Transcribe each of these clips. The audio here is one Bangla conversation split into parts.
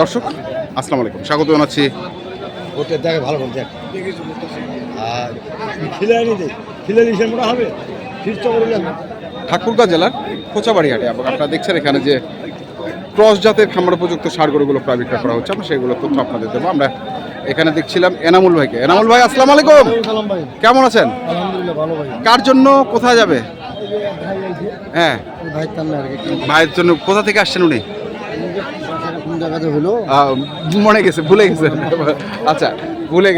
দর্শক আসসালামু আলাইকুম। স্বাগত জানাচ্ছি। ওটা দেখে ভালো করে দেখ আর খিলাড়ি দে খিলাড়ি সে মোটা হবে? ঠাকুরগাঁ জেলার কোচাবাড়ি হাটে এবং আপনারা দেখছেন এখানে যে ক্রস জাতের খামার উপযুক্ত সার গরুগুলো প্রায় বিক্রয় করা হচ্ছে আমরা সেগুলো তথ্য আপনাদের দেবো। আমরা এখানে দেখছিলাম এনামুল ভাইকে। এনামুল ভাই আসসালামু আলাইকুম। কেমন আছেন? আলহামদুলিল্লাহ ভালো ভাই। কার জন্য কোথায় যাবে? হ্যাঁ। ভাইয়ের জন্য কোথা থেকে আসছেন মনে গেছে, ভুলে আচ্ছা ভুলে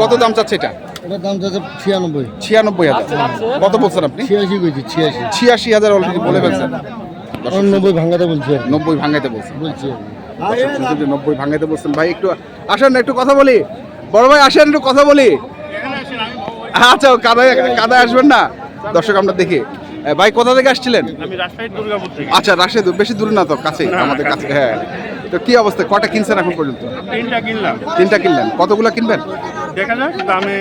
কত দাম চাচ্ছে এটা? দাম যাচ্ছে ছিয়ানব্বই ছিয়ানব্বই হাজার। কত বলছেন আপনি? ছিয়াশি হাজার অলরেডি বলে নব্বই ভাঙাতে নব্বই বলছেন নব্বই বলছেন। ভাই, একটু আসেন একটু কথা বলি। বড় ভাই, আসেন, একটু কথা বলি। আচ্ছা কাদায় কাদায় আসবেন না। দর্শক, আমরা দেখি। ভাই কোথা থেকে আসছিলেন? আমি রাজশাহী দুর্গাপুর থেকে। আচ্ছা রাশিদ বেশি দূর না তো কাছে আমাদের কাছে হ্যাঁ। তো কি অবস্থা? কটা কিনছেন এখন পর্যন্ত? তিনটা কিনলাম। তিনটা কিনলেন। কতগুলো কিনবেন? দেখা যাক দামে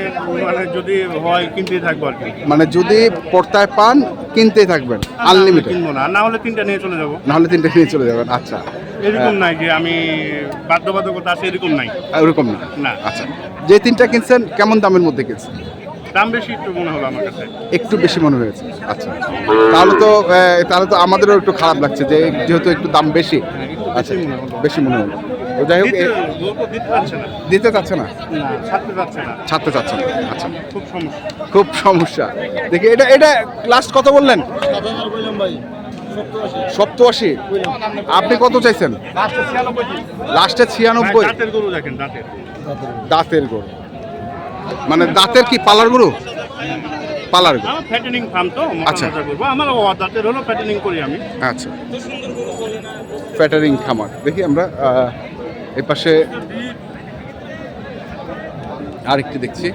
মানে যদি হয় কিনতেই থাকব আর কি। মানে যদি পড়তায় পান কিনতেই থাকবেন আনলিমিটেড কিনবো না। না হলে তিনটা নিয়ে চলে যাব। নাহলে তিনটা নিয়ে চলে যাবেন আচ্ছা। এরকম নাই যে আমি বাধ্যবাধকতা আছে এরকম নাই। এরকম না। না। আচ্ছা। যে তিনটা কিনছেন কেমন দামের মধ্যে কিনছেন? দাম বেশি একটু মনে হলো আমার কাছে। একটু বেশি মনে হয়েছে। আচ্ছা। তাহলে তো তাহলে তো আমাদেরও একটু খারাপ লাগছে যে যেহেতু একটু দাম বেশি। আচ্ছা বেশি মনে হলো। তো যাই হোক দিতে চাচ্ছে না। ছাড়তে চাচ্ছে না। আচ্ছা। খুব সমস্যা। খুব সমস্যা। দেখি এটা এটা লাস্ট কত বললেন? সপ্তআশি। আপনি কত চাইছেন? লাস্টে ছিয়ানব্বই দাঁতের গরু দাঁতের গরু। মানে দাঁতের কি পালার গরু? পালার গরু। ফ্যাটেনিং ফার্ম তো আচ্ছা। আমার দাঁতের হলো ফ্যাটেনিং করি আমি। আচ্ছা। ফ্যাটারিং খামার। দেখি আমরা এই পাশে আরেকটি দেখছি।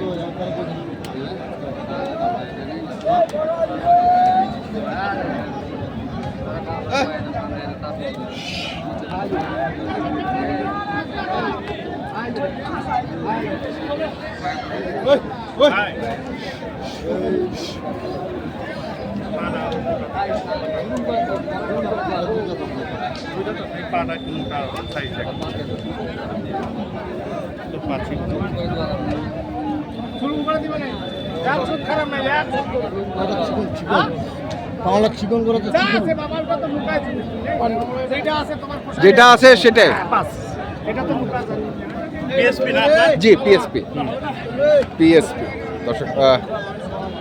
সাইজ তো পাচ্ছি চিকন যেটা আছে সেটাই। আপনার? জি পিএসপি পিএসপি দর্শক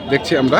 দেখছি আমরা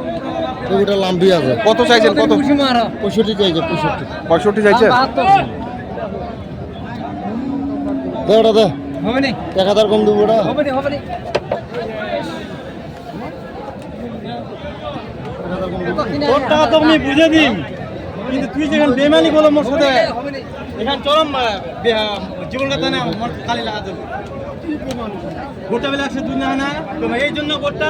ওটা লাম্বি আছে। কত চাইছেন? কত? পঁয়ষট্টি চাইছে পঁয়ষট্টি। পঁয়ষট্টি চাইছেন দে ওটা দে। এক হাজার কম দেবো ওটা। তোর টাকা তো আমি বুঝে দিন কিন্তু তুই যেখানে বেমানি করল মোর সাথে এখানে চরম জীবন কথা না মোর খালি লাগা দেবো। গোটা বেলা একশো দুই না না। এই জন্য গোটা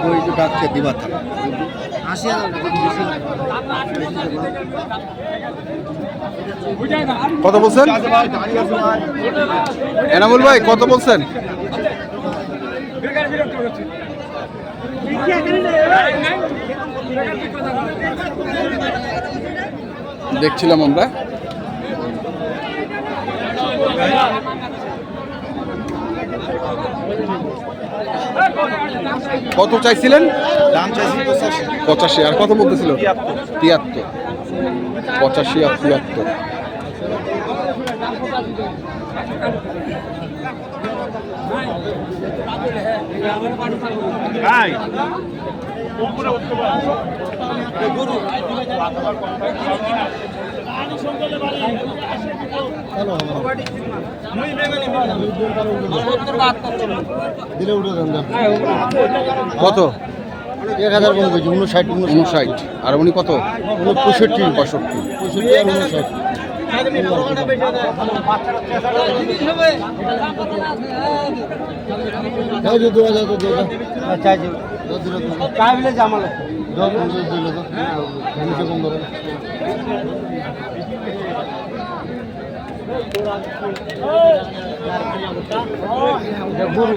কই তো ডাকছে দিবার থাকে কত বলছেন? এনামুল ভাই কত বলছেন? দেখছিলাম আমরা। কত চাইছিলেন? দাম চাইছি পঁচাশি। আর কত বলতেছিল? তিয়াত্তর। পঁচাশি আর তিয়াত্তর। ভাই। দিলে উঠে দেন কত? এক হাজার কম কেজি উনষাট উনষাট। আর উনি কত? পঁয়ষট্টি পঁয়ষট্টি। পঁয়ষট্টি আর উনষাট। দু হাজার দু হাজার চাই যে দিলে তো কাই বলে জামাল দশ দিলে তো দুশো কম ধরে গরু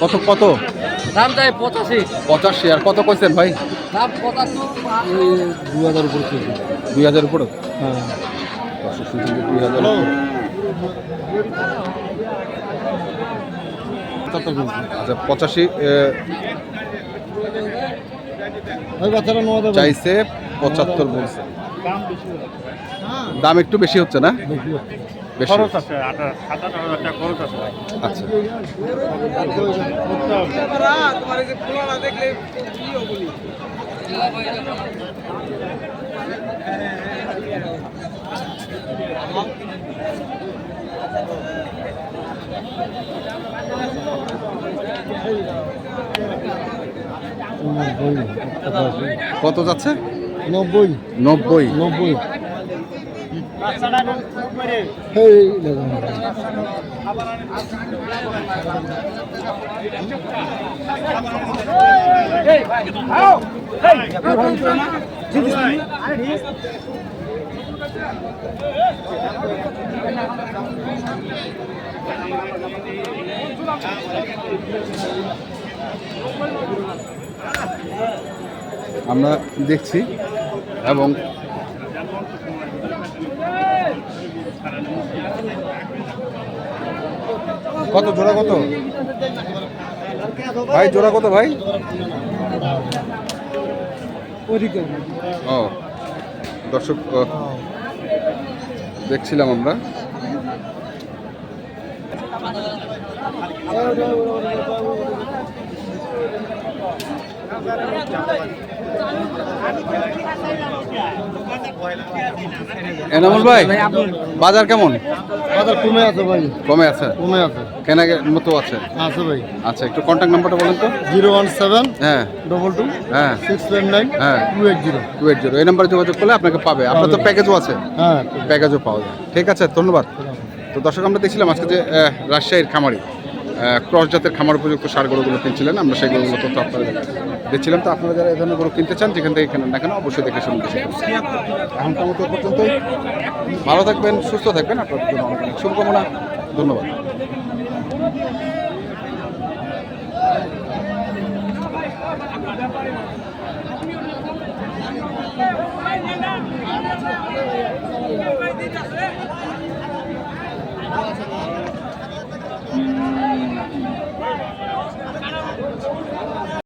কত কত? দাম চাই পঁচাশি। পঁচাশি আর কত কইছেন ভাই? দাম পঁচাত্তর দু হাজার উপর দুই হাজার উপরে? হ্যাঁ। দুই হাজার আচ্ছা পঁচাশি চাইছে পঁচাত্তর বলছে। দাম একটু বেশি হচ্ছে না? বেশি খরচ আছে সাত আট হাজার টাকা খরচ আছে আচ্ছা। কত যাচ্ছে? নব্বই। নব্বই। নব্বই। আমরা দেখছি এবং কত জোড়া কত? ভাই জোড়া কত ভাই? ও দর্শক দেখছিলাম আমরা। এনামুল ভাই বাজার কেমন? বাজার কমে আছে ভাই। কমে আছে? কমে আছে। কেনা মতো আছে? আছে ভাই। আচ্ছা একটু কন্ট্যাক্ট নাম্বারটা বলেন তো। জিরো ওয়ান সেভেন হ্যাঁ। ডবল টু হ্যাঁ। সিক্স সেভেন নাইন হ্যাঁ। Two eight zero two eight zero এই নাম্বারে যোগাযোগ করলে আপনাকে পাবে। আপনার তো প্যাকেজও আছে। হ্যাঁ। প্যাকেজও পাওয়া যায়। ঠিক আছে ধন্যবাদ। তো দর্শক আমরা দেখছিলাম আজকে যে রাজশাহীর খামারি। ক্রস জাতের খামার উপযুক্ত সার গরুগুলো কিনছিলেন, আমরা সেই গরুগুলো তথ্য আপনাদের দেখছিলাম তো আপনারা যারা এই ধরনের গরু কিনতে চান, যেখান থেকে কেনেন না কেন, অবশ্যই দেখে শুনুন এখন তো পর্যন্ত ভালো থাকবেন, সুস্থ থাকবেন আপনার জন্য অনেক অনেক শুভকামনা। ধন্যবাদ।